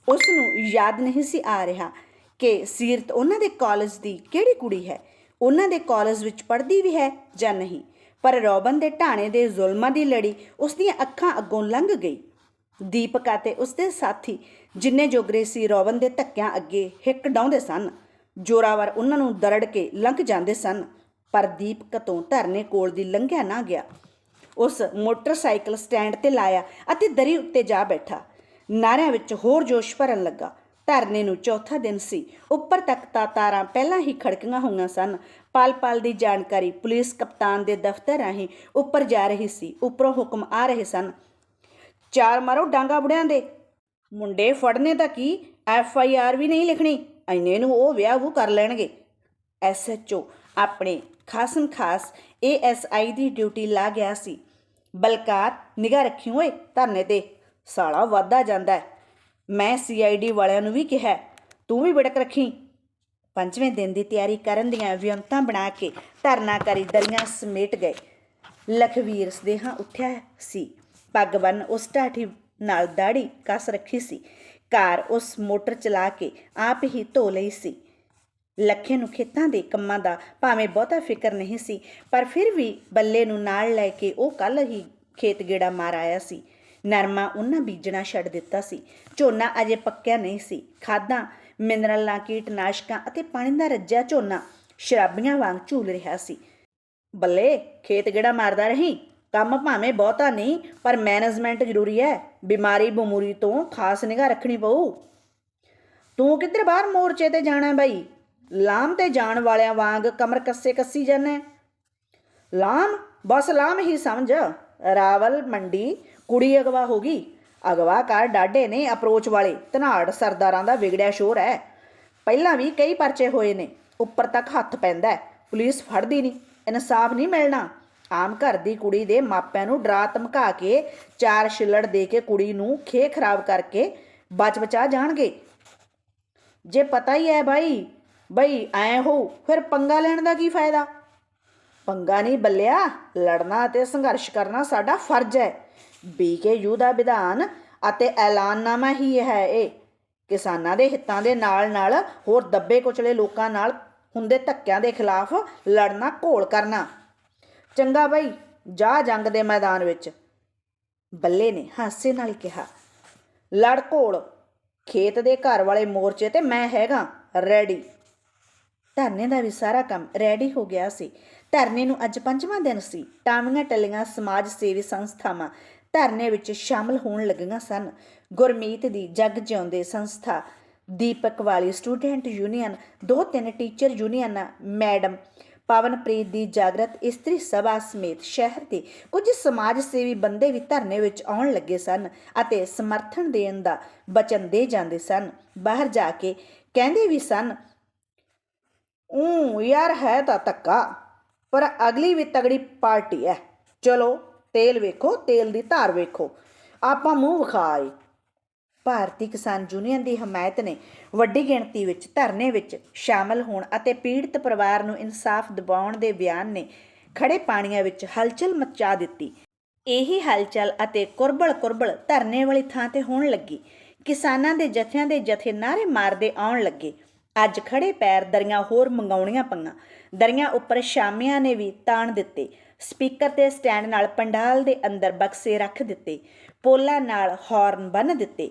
ਉਸ ਨੂੰ ਯਾਦ ਨਹੀਂ ਸੀ ਆ ਰਿਹਾ ਕਿ ਸੀਰਤ ਉਹਨਾਂ ਦੇ ਕਾਲਜ ਦੀ ਕਿਹੜੀ ਕੁੜੀ ਹੈ? ਉਹਨਾਂ ਦੇ ਕਾਲਜ ਵਿੱਚ ਪੜ੍ਹਦੀ ਵੀ ਹੈ ਜਾਂ ਨਹੀਂ? ਪਰ ਰੋਬਨ ਦੇ ਢਾਣੇ ਦੇ ਜ਼ੁਲਮਾਂ ਦੀ ਲੜੀ ਉਸ ਦੀਆਂ ਅੱਖਾਂ ਅੱਗੋਂ ਲੰਘ ਗਈ। ਦੀਪਕ ਅਤੇ ਉਸਦੇ ਸਾਥੀ ਜਿੰਨੇ ਜੋਗਰੇ ਸੀ ਰੋਵਨ ਦੇ ਧੱਕਿਆਂ ਅੱਗੇ ਹਿੱਕ ਡਾਉਂਦੇ ਸਨ। ਜੋਰਾਵਰ ਉਹਨਾਂ ਨੂੰ ਦਰੜ ਕੇ ਲੰਘ ਜਾਂਦੇ ਸਨ, ਪਰ ਦੀਪਕ ਤੋਂ ਧਰਨੇ ਕੋਲ ਦੀ ਲੰਘਿਆ ਨਾ ਗਿਆ। ਉਸ ਮੋਟਰਸਾਈਕਲ ਸਟੈਂਡ ਤੇ ਲਾਇਆ ਅਤੇ ਦਰੀ ਉੱਤੇ ਜਾ ਬੈਠਾ। ਨਾਰਿਆਂ ਵਿੱਚ ਹੋਰ ਜੋਸ਼ ਭਰਨ ਲੱਗਾ। ਧਰਨੇ ਨੂੰ ਚੌਥਾ ਦਿਨ ਸੀ। ਉੱਪਰ ਤੱਕ ਤਾਂ ਤਾਰਾਂ ਪਹਿਲਾਂ ਹੀ ਖੜਕੀਆਂ ਹੋਈਆਂ ਸਨ। ਪਲ ਪਲ ਦੀ ਜਾਣਕਾਰੀ ਪੁਲਿਸ ਕਪਤਾਨ ਦੇ ਦਫ਼ਤਰ ਰਾਹੀਂ ਉੱਪਰ ਜਾ ਰਹੀ ਸੀ। ਉੱਪਰੋਂ ਹੁਕਮ ਆ ਰਹੇ ਸਨ। ਚਾਰ ਮਾਰੋ ਡਾਂਗਾ ਬੁੜਿਆਂ ਦੇ। ਮੁੰਡੇ ਫੜਨੇ ਤਾਂ ਕੀ? ਐਫ ਆਈ ਆਰ ਵੀ ਨਹੀਂ ਲਿਖਣੀ। ਐਨੇ ਨੂੰ ਉਹ ਵਿਆਹ ਵੂ ਕਰ ਲੈਣਗੇ। ਐਸ ਐਚ ਓ ਆਪਣੇ ਖਾਸਨ ਖਾਸ A S I the duty ਲਾ ਗਿਆ ਸੀ। ਬਲਕਾਰ, ਨਿਗਾਹ ਰੱਖੀ ਓਏ, ਧਰਨੇ ਤੇ। ਸਾਲਾ ਵਾਧਾ ਜਾਂਦਾ। ਮੈਂ ਸੀ ਆਈ ਡੀ ਵਾਲਿਆਂ ਨੂੰ ਵੀ ਕਿਹਾ, ਤੂੰ ਵੀ ਬਿੜਕ ਰੱਖੀ। ਪੰਜਵੇਂ ਦਿਨ ਦੀ ਤਿਆਰੀ ਕਰਨ ਦੀਆਂ ਵਿਅੰਤਾਂ ਬਣਾ ਕੇ ਧਰਨਾਕਾਰੀ ਦਰੀਆਂ ਸਮੇਟ ਗਏ। ਲਖਵੀਰ ਸਦੇਹਾ ਉੱਠਿਆ ਸੀ। ਪੱਗ ਬੰਨ ਉਸ ਢਾਠੀ ਨਾਲ ਦਾੜੀ ਕੱਸ ਰੱਖੀ ਸੀ। ਕਾਰ ਉਸ ਮੋਟਰ ਚਲਾ ਕੇ ਆਪ ਹੀ ਧੋ ਲਈ ਸੀ। ਲੱਖੇ ਨੂੰ ਖੇਤਾਂ ਦੇ ਕੰਮਾਂ ਦਾ ਭਾਵੇਂ ਬਹੁਤਾ ਫਿਕਰ ਨਹੀਂ ਸੀ, ਪਰ ਫਿਰ ਵੀ ਬੱਲੇ ਨੂੰ ਨਾਲ ਲੈ ਕੇ ਉਹ ਕੱਲ ਹੀ ਖੇਤ ਗੇੜਾ ਮਾਰ ਆਇਆ ਸੀ। ਨਰਮਾ ਉਹਨਾਂ ਬੀਜਣਾ ਛੱਡ ਦਿੱਤਾ ਸੀ। ਝੋਨਾ ਅਜੇ ਪੱਕਿਆ ਨਹੀਂ ਸੀ। ਖਾਦਾਂ, ਮਿਨਰਲਾਂ, ਕੀਟਨਾਸ਼ਕਾਂ ਅਤੇ ਪਾਣੀ ਦਾ ਰੱਜਿਆ ਝੋਨਾ ਸ਼ਰਾਬੀਆਂ ਵਾਂਗ ਝੂਲ ਰਿਹਾ ਸੀ। ਬੱਲੇ, ਖੇਤ ਗੇੜਾ ਮਾਰਦਾ ਰਹੀ? ਕੰਮ ਭਾਵੇਂ ਬਹੁਤਾ ਨਹੀਂ, ਪਰ ਮੈਨੇਜਮੈਂਟ ਜ਼ਰੂਰੀ ਹੈ। ਬਿਮਾਰੀ ਬਮੂਰੀ ਤੋਂ ਖਾਸ ਨਿਗਾਹ ਰੱਖਣੀ ਪਊ। ਤੂੰ ਕਿੱਧਰ ਬਾਹਰ ਮੋਰਚੇ ਤੇ ਜਾਣਾ ਬਾਈ? ਲਾਮ ਤੇ ਜਾਣ ਵਾਲਿਆਂ ਵਾਂਗ ਕਮਰ ਕੱਸੇ ਕੱਸੀ ਜਾਣਾ ਲਾਮ? ਬਸ ਲਾਮ ਹੀ ਸਮਝ। ਰਾਵਲ, ਮੰਡੀ, ਕੁੜੀ ਅਗਵਾ ਹੋ ਗਈ। ਅਗਵਾ ਕਰ ਡਾਡੇ ਨੇ ਅਪਰੋਚ ਵਾਲੇ। ਧਨਾੜ ਸਰਦਾਰਾਂ ਦਾ ਵਿਗੜਿਆ ਸ਼ੋਰ ਹੈ। ਪਹਿਲਾਂ ਵੀ ਕਈ ਪਰਚੇ ਹੋਏ ਨੇ। ਉੱਪਰ ਤੱਕ ਹੱਥ ਪੈਂਦਾ ਪੁਲਿਸ ਫੜਦੀ ਨਹੀਂ। ਇਨਸਾਫ ਨਹੀਂ ਮਿਲਣਾ। ਆਮ ਘਰ ਦੀ ਕੁੜੀ ਦੇ ਮਾਪਿਆਂ ਨੂੰ ਡਰਾ ਧਮਕਾ ਕੇ ਚਾਰ ਛਿੱਲੜ ਦੇ ਕੇ ਕੁੜੀ ਨੂੰ ਖੇ ਖਰਾਬ ਕਰਕੇ ਬਚ ਬਚਾ ਜਾਣਗੇ। ਜੇ ਪਤਾ ਹੀ ਹੈ ਭਾਈ ਬਈ ਐ ਹੋ, ਫਿਰ ਪੰਗਾ ਲੈਣ ਦਾ ਕੀ ਫਾਇਦਾ? ਪੰਗਾ ਨਹੀਂ ਬੱਲਿਆ, ਲੜਨਾ ਅਤੇ ਸੰਘਰਸ਼ ਕਰਨਾ ਸਾਡਾ ਫਰਜ਼ ਹੈ। ਬੀਕੇਯੂ ਦਾ ਵਿਧਾਨ ਅਤੇ ਐਲਾਨਨਾਮਾ ਹੀ ਹੈ ਇਹ ਕਿਸਾਨਾਂ ਦੇ ਹਿੱਤਾਂ ਦੇ ਨਾਲ ਨਾਲ ਹੋਰ ਦੱਬੇ ਕੁਚਲੇ ਲੋਕਾਂ ਨਾਲ ਹੁੰਦੇ ਧੱਕਿਆਂ ਦੇ ਖਿਲਾਫ ਲੜਨਾ ਘੋਲ ਕਰਨਾ। ਚੰਗਾ ਬਈ, ਜਾ ਜੰਗ ਦੇ ਮੈਦਾਨ ਵਿੱਚ। ਬੱਲੇ ਨੇ ਹਾਸੇ ਨਾਲ ਕਿਹਾ, ਲੜ ਘੋਲ, ਖੇਤ ਦੇ ਘਰ ਵਾਲੇ ਮੋਰਚੇ ਤੇ ਮੈਂ ਹੈਗਾ, ਰੈਡੀ। ਧਰਨੇ ਦਾ ਵੀ ਸਾਰਾ ਕੰਮ ਰੈਡੀ ਹੋ ਗਿਆ ਸੀ। ਧਰਨੇ ਨੂੰ ਅੱਜ ਪੰਜਵਾਂ ਦਿਨ ਸੀ। ਟਾਮੀਆਂ ਟੱਲੀਆਂ ਸਮਾਜ ਸੇਵੀ ਸੰਸਥਾਵਾਂ ਧਰਨੇ ਵਿੱਚ ਸ਼ਾਮਲ ਹੋਣ ਲੱਗੀਆਂ ਸਨ। ਗੁਰਮੀਤ ਦੀ ਜਗ ਜਿਉਂਦੇ ਸੰਸਥਾ, ਦੀਪਕ ਵਾਲੀ ਸਟੂਡੈਂਟ ਯੂਨੀਅਨ, ਦੋ ਤਿੰਨ ਟੀਚਰ ਯੂਨੀਅਨਾਂ, ਮੈਡਮ ਪਵਨਪ੍ਰੀਤ ਦੀ ਜਾਗਰਤ ਇਸਤਰੀ ਸਭਾ ਸਮੇਤ ਸ਼ਹਿਰ ਦੇ ਕੁਝ ਸਮਾਜ ਸੇਵੀ ਬੰਦੇ ਵੀ ਧਰਨੇ ਵਿੱਚ ਆਉਣ ਲੱਗੇ ਸਨ ਅਤੇ ਸਮਰਥਨ ਦੇਣ ਦਾ ਬਚਨ ਦੇ ਜਾਂਦੇ ਸਨ। ਬਾਹਰ ਜਾ ਕੇ ਕਹਿੰਦੇ ਵੀ ਸਨ ਉਹ ਯਾਰ ਹੈ ਤਾਂ ਧੱਕਾ, ਪਰ ਅਗਲੀ ਵੀ ਤਗੜੀ ਪਾਰਟੀ ਹੈ ਚਲੋ, ਤੇਲ ਵੇਖੋ, ਤੇਲ ਦੀ ਧਾਰ ਵੇਖੋ। ਆਪਾਂ ਮੂੰਹ ਵਿਖਾਏ ਭਾਰਤੀ ਕਿਸਾਨ ਯੂਨੀਅਨ ਦੀ ਹਮਾਇਤ ਨੇ ਵੱਡੀ ਗਿਣਤੀ ਵਿੱਚ, ਧਰਨੇ ਵਿੱਚ ਸ਼ਾਮਲ ਹੋਣ ਅਤੇ ਪੀੜਤ ਪਰਿਵਾਰ ਨੂੰ ਇਨਸਾਫ ਦਿਵਾਉਣ ਦੇ ਬਿਆਨ ਨੇ ਖੜੇ ਪਾਣੀਆਂ ਵਿੱਚ ਹਲਚਲ ਮਚਾ ਦਿੱਤੀ। ਇਹੀ ਹਲਚਲ ਅਤੇ ਕੁਰਬਲ ਕੁਰਬਲ ਧਰਨੇ ਵਾਲੀ ਥਾਂ ਤੇ ਹੋਣ ਲੱਗੀ। ਕਿਸਾਨਾਂ ਦੇ ਜਥਿਆਂ ਦੇ ਜਥੇ ਨਾਰੇ ਮਾਰਦੇ ਆਉਣ ਲੱਗੇ। ਅੱਜ ਖੜੇ ਪੈਰ ਦਰੀਆਂ ਹੋਰ ਮੰਗਾਉਣੀਆਂ ਪਈਆਂ। ਦਰੀਆਂ ਉੱਪਰ ਸ਼ਾਮੀਆਂ ਨੇ ਵੀ ਤਾਣ ਦਿੱਤੇ। ਸਪੀਕਰ ਤੇ ਸਟੈਂਡ ਨਾਲ ਪੰਡਾਲ ਦੇ ਅੰਦਰ ਬਕਸੇ ਰੱਖ ਦਿੱਤੇ। ਪੋਲਾਂ ਨਾਲ ਹਾਰਨ ਬੰਨ ਦਿੱਤੇ।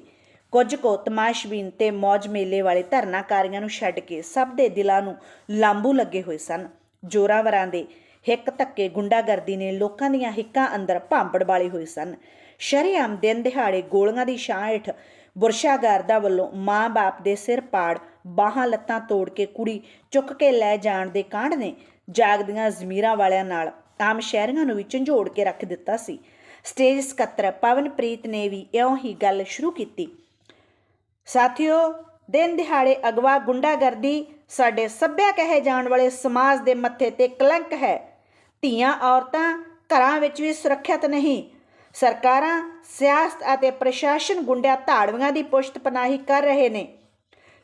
ਕੁਝ ਕੋ ਤਮਾਸ਼ਬੀਨ ਤੇ ਮौज ਮੇਲੇ ਵਾਲੇ ਧਰਨਾਕਾਰੀਆਂ ਨੂੰ ਛੱਡ ਕੇ ਸਭ ਦੇ ਦਿਲਾਂ ਨੂੰ ਲਾਂਬੂ ਲੱਗੇ ਹੋਏ ਸਨ। ਜੋਰਾਵਰਾਂ ਦੇ ਹਿੱਕ ਧੱਕੇ ਗੁੰਡਾਗਰਦੀ ਨੇ ਲੋਕਾਂ ਦੀਆਂ ਹਿੱਕਾਂ ਅੰਦਰ ਭਾਂਬੜ ਵਾਲੇ ਹੋਏ ਸਨ। ਸ਼ਰੇਆਮ ਦਿਨ ਦਿਹਾੜੇ ਗੋਲੀਆਂ ਦੀ ਛਾਂ ਹੇਠ ਬੁਰਸ਼ਾਗਰਦਾ ਵੱਲੋਂ ਮਾਂ-ਬਾਪ ਦੇ ਸਿਰ ਪਾੜ ਬਾਹਾਂ ਲੱਤਾਂ ਤੋੜ ਕੇ ਕੁੜੀ ਚੁੱਕ ਕੇ ਲੈ ਜਾਣ ਦੇ ਕਾਂਡ ਨੇ ਜਾਗਦੀਆਂ ਜ਼ਮੀਰਾਂ ਵਾਲਿਆਂ ਨਾਲ ਆਮ ਸ਼ਹਿਰੀਆਂ ਨੂੰ ਵੀ ਝੰਜੋੜ ਕੇ ਰੱਖ ਦਿੱਤਾ ਸੀ। ਸਟੇਜ ਸਕੱਤਰ ਪਵਨਪ੍ਰੀਤ ਨੇ ਵੀ ਇਉਂ ਹੀ ਗੱਲ ਸ਼ੁਰੂ ਕੀਤੀ ਸਾਥੀਓ, ਦਿਨ ਦਿਹਾੜੇ ਅਗਵਾ ਗੁੰਡਾਗਰਦੀ ਸਾਡੇ ਸੱਭਿਆ ਕਹੇ ਜਾਣ ਵਾਲੇ ਸਮਾਜ ਦੇ ਮੱਥੇ ਤੇ ਕਲੰਕ ਹੈ। ਧੀਆਂ, ਔਰਤਾਂ ਘਰਾਂ ਵਿੱਚ ਵੀ ਸੁਰੱਖਿਅਤ ਨਹੀਂ। ਸਰਕਾਰਾਂ, ਸਿਆਸਤ ਅਤੇ ਪ੍ਰਸ਼ਾਸਨ ਗੁੰਡਿਆਂ ਧਾੜਵੀਆਂ ਦੀ ਪੁਸ਼ਤ ਪਨਾਹੀ ਕਰ ਰਹੇ ਨੇ।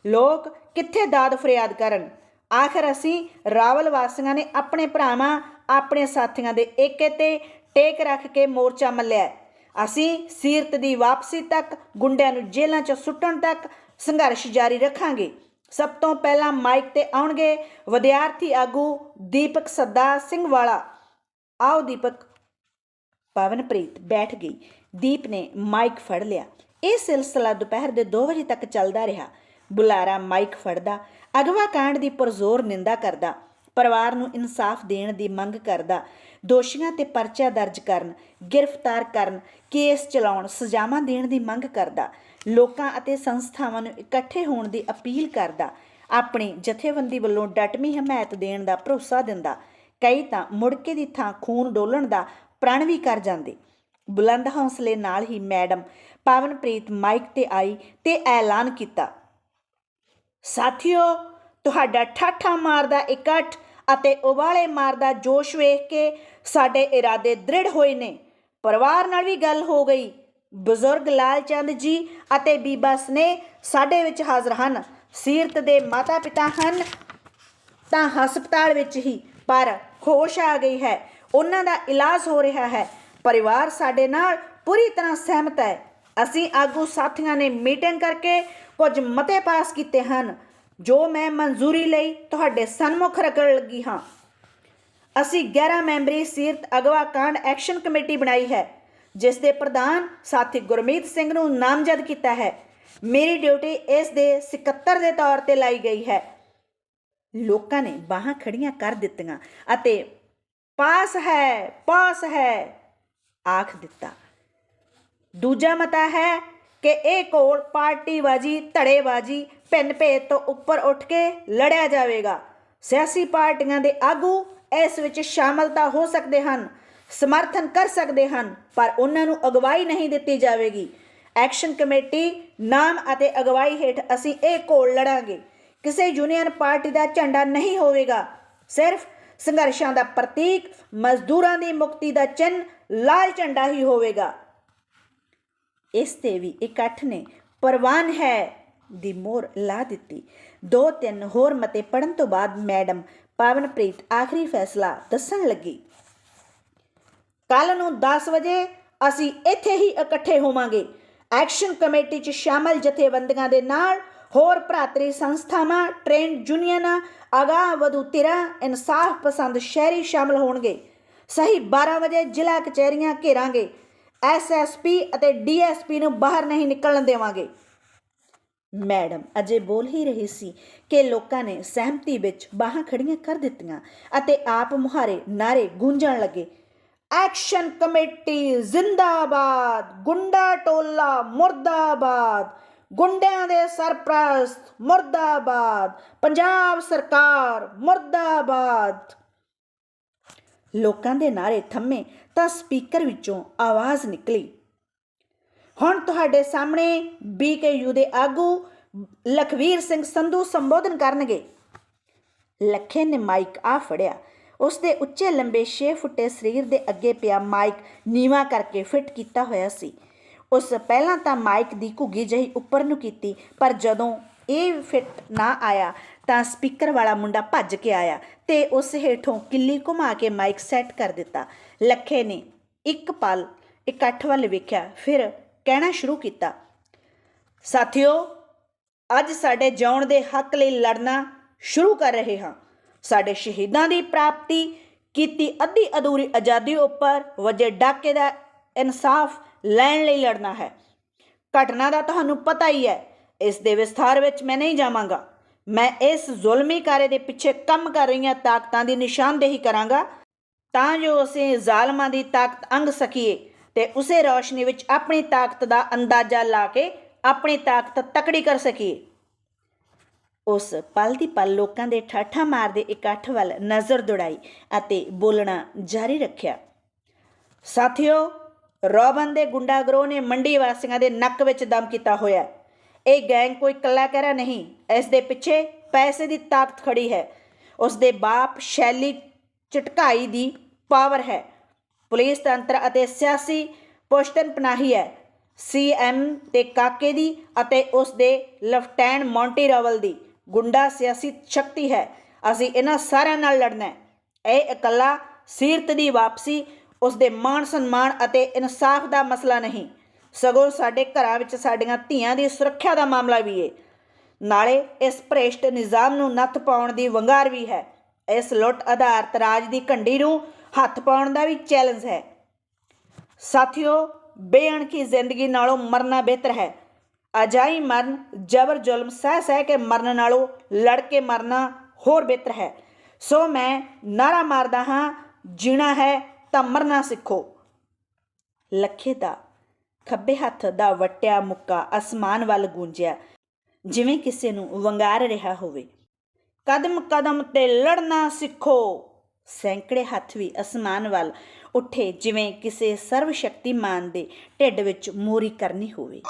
ਲੋਕ ਕਿੱਥੇ ਦਾਦ ਫਰਿਆਦ ਕਰਨ? ਆਖਰ ਅਸੀਂ ਰਾਵਲ ਵਾਸੀਆਂ ਨੇ ਆਪਣੇ ਭਰਾਵਾਂ, ਆਪਣੇ ਸਾਥੀਆਂ ਦੇ ਏਕੇ ਤੇ ਟੇਕ ਰੱਖ ਕੇ ਮੋਰਚਾ ਮੱਲਿਆ ਅਸੀਂ ਸੀਰਤ ਦੀ ਵਾਪਸੀ ਤੱਕ, ਗੁੰਡਿਆਂ ਨੂੰ ਜੇਲ੍ਹਾਂ 'ਚ ਸੁੱਟਣ ਤੱਕ ਸੰਘਰਸ਼ ਜਾਰੀ ਰੱਖਾਂਗੇ। ਸਭ ਤੋਂ ਪਹਿਲਾਂ ਮਾਈਕ ਤੇ ਆਉਣਗੇ ਵਿਦਿਆਰਥੀ ਆਗੂ ਦੀਪਕ ਸੱਦਾ ਸਿੰਘ ਵਾਲਾ। ਆਓ ਦੀਪਕ। ਪਵਨਪ੍ਰੀਤ ਬੈਠ ਗਈ। ਦੀਪ ਨੇ ਮਾਈਕ ਫੜ ਲਿਆ। ਇਹ ਸਿਲਸਿਲਾ ਦੁਪਹਿਰ ਦੇ 2 ਵਜੇ ਤੱਕ ਚੱਲਦਾ ਰਿਹਾ। ਬੁਲਾਰਾ ਮਾਈਕ ਫੜਦਾ, ਅਗਵਾ ਕਾਂਡ ਦੀ ਪਰਜ਼ੋਰ ਨਿੰਦਾ ਕਰਦਾ, ਪਰਿਵਾਰ ਨੂੰ ਇਨਸਾਫ ਦੇਣ ਦੀ ਮੰਗ ਕਰਦਾ। ਦੋਸ਼ੀਆਂ ਤੇ ਪਰਚਾ ਦਰਜ ਕਰਨ, ਗ੍ਰਿਫਤਾਰ ਕਰਨ, ਕੇਸ ਚਲਾਉਣ, ਸਜ਼ਾਵਾਂ ਦੇਣ ਦੀ ਮੰਗ ਕਰਦਾ, ਲੋਕਾਂ ਅਤੇ ਸੰਸਥਾਵਾਂ ਨੂੰ ਇਕੱਠੇ ਹੋਣ ਦੀ ਅਪੀਲ ਕਰਦਾ, ਆਪਣੀ ਜਥੇਬੰਦੀ ਵੱਲੋਂ ਡਟਵੀਂ ਹਮਾਇਤ ਦੇਣ ਦਾ ਭਰੋਸਾ ਦਿੰਦਾ। ਕਈ ਤਾਂ ਮੁੜਕੇ ਦੀ ਥਾਂ ਖੂਨ ਡੋਲਣ ਦਾ ਪ੍ਰਣ ਵੀ ਕਰ ਜਾਂਦੇ। ਬੁਲੰਦ ਹੌਸਲੇ ਨਾਲ ਹੀ ਮੈਡਮ ਪਾਵਨਪ੍ਰੀਤ ਮਾਈਕ ਤੇ ਆਈ ਤੇ ਐਲਾਨ ਕੀਤਾ। ਸਾਥੀਓ, ਤੁਹਾਡਾ ਠਾਠਾ ਮਾਰਦਾ ਇਕੱਠ ਅਤੇ ਉਬਾਲੇ ਮਾਰਦਾ ਜੋਸ਼ ਵੇਖ ਕੇ ਸਾਡੇ ਇਰਾਦੇ ਦ੍ਰਿੜ ਹੋਏ ਨੇ। ਪਰਿਵਾਰ ਨਾਲ ਵੀ ਗੱਲ ਹੋ ਗਈ। ਬਜ਼ੁਰਗ ਲਾਲ ਚੰਦ ਜੀ ਅਤੇ ਬੀਬਾ ਸਨੇ ਸਾਡੇ ਵਿੱਚ ਹਾਜ਼ਰ ਹਨ। ਸੀਰਤ ਦੇ ਮਾਤਾ ਪਿਤਾ ਹਨ ਤਾਂ ਹਸਪਤਾਲ ਵਿੱਚ ਹੀ, ਪਰ ਹੋਸ਼ ਆ ਗਈ ਹੈ। ਉਹਨਾਂ ਦਾ ਇਲਾਜ ਹੋ ਰਿਹਾ ਹੈ। ਪਰਿਵਾਰ ਸਾਡੇ ਨਾਲ ਪੂਰੀ ਤਰ੍ਹਾਂ ਸਹਿਮਤ ਹੈ। ਅਸੀਂ ਆਗੂ ਸਾਥੀਆਂ ਨੇ ਮੀਟਿੰਗ ਕਰਕੇ ਕੁਝ ਮਤੇ ਪਾਸ ਕੀਤੇ ਹਨ। ਜੋ ਮੈਂ ਮਨਜ਼ੂਰੀ ਲਈ ਤੁਹਾਡੇ ਸਨਮੁਖ ਰੱਖਣ ਲੱਗੀ ਹਾਂ। ਅਸੀਂ 11 ਮੈਂਬਰੀ ਸੀਰਤ ਅਗਵਾ ਕਾਂਡ ਐਕਸ਼ਨ ਕਮੇਟੀ ਬਣਾਈ ਹੈ, ਜਿਸ ਦੇ ਪ੍ਰਧਾਨ ਸਾਥੀ ਗੁਰਮੀਤ ਸਿੰਘ ਨੂੰ ਨਾਮਜ਼ਦ ਕੀਤਾ ਹੈ। ਮੇਰੀ ਡਿਊਟੀ ਇਸ ਦੇ ਸਕੱਤਰ ਦੇ ਤੌਰ ਤੇ ਲਾਈ ਗਈ ਹੈ। ਲੋਕਾਂ ਨੇ ਬਾਹਾਂ ਖੜੀਆਂ ਕਰ ਦਿੱਤੀਆਂ ਅਤੇ ਪਾਸ ਹੈ ਪਾਸ ਹੈ, ਆਖ ਦਿੱਤਾ। ਦੂਜਾ ਮਤਾ ਹੈ ਕਿ ਇਹ ਕੋਲ ਪਾਰਟੀਬਾਜੀ ਧੜੇਬਾਜੀ ਭਿੰਨ ਭੇਦ ਤੋਂ ਉੱਪਰ ਉੱਠ ਕੇ ਲੜਿਆ ਜਾਵੇਗਾ। ਸਿਆਸੀ ਪਾਰਟੀਆਂ ਦੇ ਆਗੂ ਇਸ ਵਿੱਚ ਸ਼ਾਮਲ ਤਾਂ ਹੋ ਸਕਦੇ ਹਨ, ਸਮਰਥਨ ਕਰ ਸਕਦੇ ਹਨ, ਪਰ ਉਹਨਾਂ ਨੂੰ ਅਗਵਾਈ ਨਹੀਂ ਦਿੱਤੀ ਜਾਵੇਗੀ। ਐਕਸ਼ਨ ਕਮੇਟੀ, ਨਾਮ ਅਤੇ ਅਗਵਾਈ ਹੇਠ ਅਸੀਂ ਇਹ ਕੋਲ ਲੜਾਂਗੇ। ਕਿਸੇ ਯੂਨੀਅਨ ਪਾਰਟੀ ਦਾ ਝੰਡਾ ਨਹੀਂ ਹੋਵੇਗਾ। ਸਿਰਫ ਸੰਘਰਸ਼ਾਂ ਦਾ ਪ੍ਰਤੀਕ, ਮਜ਼ਦੂਰਾਂ ਦੀ ਮੁਕਤੀ ਦਾ ਚਿੰਨ੍ਹ, ਲਾਲ ਝੰਡਾ ਹੀ ਹੋਵੇਗਾ। ਇਸ ਤੇ ਵੀ ਇਕੱਠ ਨੇ ਪ੍ਰਵਾਨ ਹੈ। ਦੀ ਮੋਹਰ ਲਾ ਦਿੱਤੀ। ਦੋ ਤਿੰਨ ਹੋਰ ਮਤੇ ਪੜਨ ਤੋਂ ਬਾਅਦ ਮੈਡਮ ਪਾਵਨਪ੍ਰੀਤ ਆਖਰੀ ਫੈਸਲਾ ਦੱਸਣ ਲੱਗੀ। ਕੱਲ ਨੂੰ 10 ਵਜੇ ਅਸੀਂ ਇੱਥੇ ਹੀ ਇਕੱਠੇ ਹੋਵਾਂਗੇ। ਐਕਸ਼ਨ ਕਮੇਟੀ 'ਚ ਸ਼ਾਮਲ ਜਥੇਬੰਦੀਆਂ ਦੇ ਨਾਲ ਹੋਰ ਭਰਾਤਰੀ ਸੰਸਥਾਵਾਂ, ਟ੍ਰੇਨ ਯੂਨੀਅਨਾਂ, ਅਗਾਂਹ ਵਧੂ ਧਿਰਾਂ, ਇਨਸਾਫ ਪਸੰਦ ਸ਼ਹਿਰੀ ਸ਼ਾਮਲ ਹੋਣਗੇ। ਸਹੀ 12 ਵਜੇ ਜ਼ਿਲ੍ਹਾ ਕਚਹਿਰੀਆਂ ਘੇਰਾਂਗੇ। ਐਸਐਸਪੀ ਅਤੇ ਡੀਐਸਪੀ ਨੂੰ ਬਾਹਰ ਨਹੀਂ ਨਿਕਲਣ ਦੇਵਾਂਗੇ। ਮੈਡਮ, ਅਜੇ ਬੋਲ ਹੀ ਰਹੀ ਸੀ ਕਿ ਲੋਕਾਂ ਨੇ ਸਹਿਮਤੀ ਵਿੱਚ ਬਾਹਾਂ ਖੜੀਆਂ ਕਰ ਦਿੱਤੀਆਂ ਅਤੇ ਆਪ ਮੁਹਾਰੇ ਨਾਰੇ ਗੂੰਜਣ ਲੱਗੇ। ਐਕਸ਼ਨ ਕਮੇਟੀ ਜ਼ਿੰਦਾਬਾਦ, ਗੁੰਡਾ ਟੋਲਾ ਮੁਰਦਾਬਾਦ, ਗੁੰਡਿਆਂ ਦੇ ਸਰਪ੍ਰਸਤ ਮੁਰਦਾਬਾਦ, ਪੰਜਾਬ ਸਰਕਾਰ ਮੁਰਦਾਬਾਦ। ਲੋਕਾਂ ਦੇ ਨਾਰੇ ਥੰਮੇ ਤਾਂ ਸਪੀਕਰ ਵਿੱਚੋਂ ਆਵਾਜ਼ ਨਿਕਲੀ। ਹੁਣ ਤੁਹਾਡੇ ਸਾਹਮਣੇ ਬੀਕੇਯੂ ਦੇ ਆਗੂ ਲਖਵੀਰ ਸਿੰਘ ਸੰਧੂ ਸੰਬੋਧਨ ਕਰਨਗੇ। ਲੱਖੇ ਨੇ ਮਾਈਕ ਆ ਫੜਿਆ। ਉਸ ਦੇ ਉੱਚੇ ਲੰਬੇ 6 ਫੁੱਟੇ ਸਰੀਰ ਦੇ ਅੱਗੇ ਪਿਆ ਮਾਈਕ ਨੀਵਾ ਕਰਕੇ ਫਿੱਟ ਕੀਤਾ ਹੋਇਆ ਸੀ। ਉਸ ਪਹਿਲਾਂ ਤਾਂ ਮਾਈਕ ਦੀ ਘੁੱਗੀ ਜਹੀ ਉੱਪਰ ਨੂੰ ਕੀਤੀ, ਪਰ ਜਦੋਂ ਇਹ ਫਿੱਟ ਨਾ ਆਇਆ ਤਾਂ ਸਪੀਕਰ ਵਾਲਾ ਮੁੰਡਾ ਭੱਜ ਕੇ ਆਇਆ ਤੇ ਉਸ ਹੇਠੋਂ ਕਿੱਲੀ ਘੁਮਾ ਕੇ ਮਾਈਕ ਸੈੱਟ ਕਰ ਦਿੱਤਾ। ਲੱਖੇ ਨੇ ਇੱਕ ਪਲ ਇਕੱਠ ਵੱਲ ਵੇਖਿਆ, ਫਿਰ ਕਹਿਣਾ ਸ਼ੁਰੂ ਕੀਤਾ। ਸਾਥਿਓ, ਅੱਜ ਸਾਡੇ ਜਿਉਣ ਦੇ ਹੱਕ ਲਈ ਲੜਨਾ ਸ਼ੁਰੂ ਕਰ ਰਹੇ ਹਾਂ। ਸਾਡੇ ਸ਼ਹੀਦਾਂ ਦੀ ਪ੍ਰਾਪਤੀ ਕੀਤੀ ਅੱਧੀ ਅਧੂਰੀ ਆਜ਼ਾਦੀ ਉੱਪਰ ਵਜੇ ਡਾਕੇ ਦਾ ਇਨਸਾਫ ਲੈਣ ਲਈ ਲੜਨਾ ਹੈ। ਘਟਨਾ ਦਾ ਤੁਹਾਨੂੰ ਪਤਾ ਹੀ ਹੈ, ਇਸ ਦੇ ਵਿਸਥਾਰ ਵਿੱਚ ਮੈਂ ਨਹੀਂ ਜਾਵਾਂਗਾ। ਮੈਂ ਇਸ ਜ਼ੁਲਮੀ ਕਾਰੇ ਦੇ ਪਿੱਛੇ ਕੰਮ ਕਰ ਰਹੀਆਂ ਤਾਕਤਾਂ ਦੀ ਨਿਸ਼ਾਨਦੇਹੀ ਕਰਾਂਗਾ, ਤਾਂ ਜੋ ਅਸੀਂ ਜ਼ਾਲਮਾਂ ਦੀ ਤਾਕਤ ਅੰਗ ਸਕੀਏ। ਤੇ ਉਸੇ ਰੌਸ਼ਨੀ ਵਿੱਚ ਆਪਣੀ ਤਾਕਤ ਦਾ ਅੰਦਾਜ਼ਾ ਲਾ ਕੇ ਆਪਣੀ ਤਾਕਤ ਤਕੜੀ ਕਰ ਸਕੀਏ ਉਸ ਪਲ ਦੀ ਪਲ ਲੋਕਾਂ ਦੇ ਠਾਠਾ ਮਾਰਦੇ ਇਕੱਠ ਵੱਲ ਨਜ਼ਰ ਦੌੜਾਈ ਅਤੇ ਬੋਲਣਾ ਜਾਰੀ ਰੱਖਿਆ। ਸਾਥੀਓ, ਰੋਬਨ ਦੇ ਗੁੰਡਾਗਰੋਹ ਨੇ ਮੰਡੀ ਵਾਸੀਆਂ ਦੇ ਨੱਕ ਵਿੱਚ ਦਮ ਕੀਤਾ ਹੋਇਆ। ਇਹ ਗੈਂਗ ਕੋਈ ਕੱਲਾ ਕਹਿਰਾ ਨਹੀਂ, ਇਸ ਦੇ ਪਿੱਛੇ ਪੈਸੇ ਦੀ ਤਾਕਤ ਖੜੀ ਹੈ। ਉਸ ਦੇ ਬਾਪ ਸ਼ੈਲੀ ਝਟਕਾਈ ਦੀ ਪਾਵਰ ਹੈ। ਪੁਲਿਸ ਤੰਤਰ ਅਤੇ ਸਿਆਸੀ ਪੁਸ਼ਤਨ ਪਨਾਹੀ ਹੈ। ਸੀਐਮ ਤੇ ਕਾਕੇ ਦੀ ਅਤੇ ਉਸ ਦੇ ਲੈਫਟੈਨੈਂਟ ਮੌਂਟੀ ਰਵਲ ਦੀ। ਗੁੰਡਾ ਸਿਆਸੀ ਸ਼ਕਤੀ ਹੈ। ਅਸੀਂ ਇਹਨਾਂ ਸਾਰਿਆਂ ਨਾਲ ਲੜਨਾ ਹੈ। ਇਹ ਇਕੱਲਾ ਸੀਰਤ ਦੀ ਵਾਪਸੀ, ਉਸ ਦੇ ਮਾਣ ਸਨਮਾਨ ਅਤੇ ਇਨਸਾਫ ਦਾ ਮਸਲਾ ਨਹੀਂ। ਸਗੋਂ ਸਾਡੇ ਘਰਾਂ ਵਿੱਚ ਸਾਡੀਆਂ ਧੀਆਂ ਦੀ ਸੁਰੱਖਿਆ ਦਾ ਮਾਮਲਾ ਵੀ ਹੈ ਨਾਲੇ ਇਸ ਭ੍ਰਿਸ਼ਟ ਨਿਜ਼ਾਮ ਨੂੰ ਨੱਥ ਪਾਉਣ ਦੀ ਵੰਗਾਰ ਵੀ ਹੈ। ਇਸ ਲੁੱਟ ਆਧਾਰਿਤ ਰਾਜ ਦੀ ਘੰਡੀ ਨੂੰ ਹੱਥ ਪਾਉਣ ਦਾ ਵੀ ਚੈਲੰਜ ਹੈ। ਸਾਥੀਓ, ਬੇਅਣਖੀ ਜ਼ਿੰਦਗੀ ਨਾਲੋਂ ਮਰਨਾ ਬਿਹਤਰ ਹੈ। ਅਜਾਈ ਮਰਨ, ਜ਼ਬਰ ਜ਼ੁਲਮ, ਸਹਿ ਸਹਿ ਕੇ ਮਰਨ ਨਾਲੋਂ ਲੜ ਕੇ ਮਰਨਾ ਹੋਰ ਬਿਹਤਰ ਹੈ। ਸੋ ਮੈਂ ਨਾਰਾ ਮਾਰਦਾ ਹਾਂ, ਜੀਣਾ ਹੈ ਤਾਂ ਮਰਨਾ ਸਿੱਖੋ। ਲੱਖੇ ਦਾ, ਖੱਬੇ ਹੱਥ ਦਾ ਵਟਿਆ ਮੁੱਕਾ ਅਸਮਾਨ ਵੱਲ ਗੂੰਜਿਆ, ਜਿਵੇਂ ਕਿਸੇ ਨੂੰ ਵੰਗਾਰ ਰਿਹਾ ਹੋਵੇ। ਕਦਮ ਕਦਮ ਤੇ ਲੜਨਾ ਸਿੱਖੋ। ਸੈਂਕੜੇ ਹੱਥ ਵੀ ਅਸਮਾਨ ਵੱਲ ਉੱਠੇ, ਜਿਵੇਂ ਕਿਸੇ ਸਰਵ ਸ਼ਕਤੀਮਾਨ ਦੇ ਢਿੱਡ ਵਿੱਚ ਮੋਰੀ ਕਰਨੀ ਹੋਵੇ।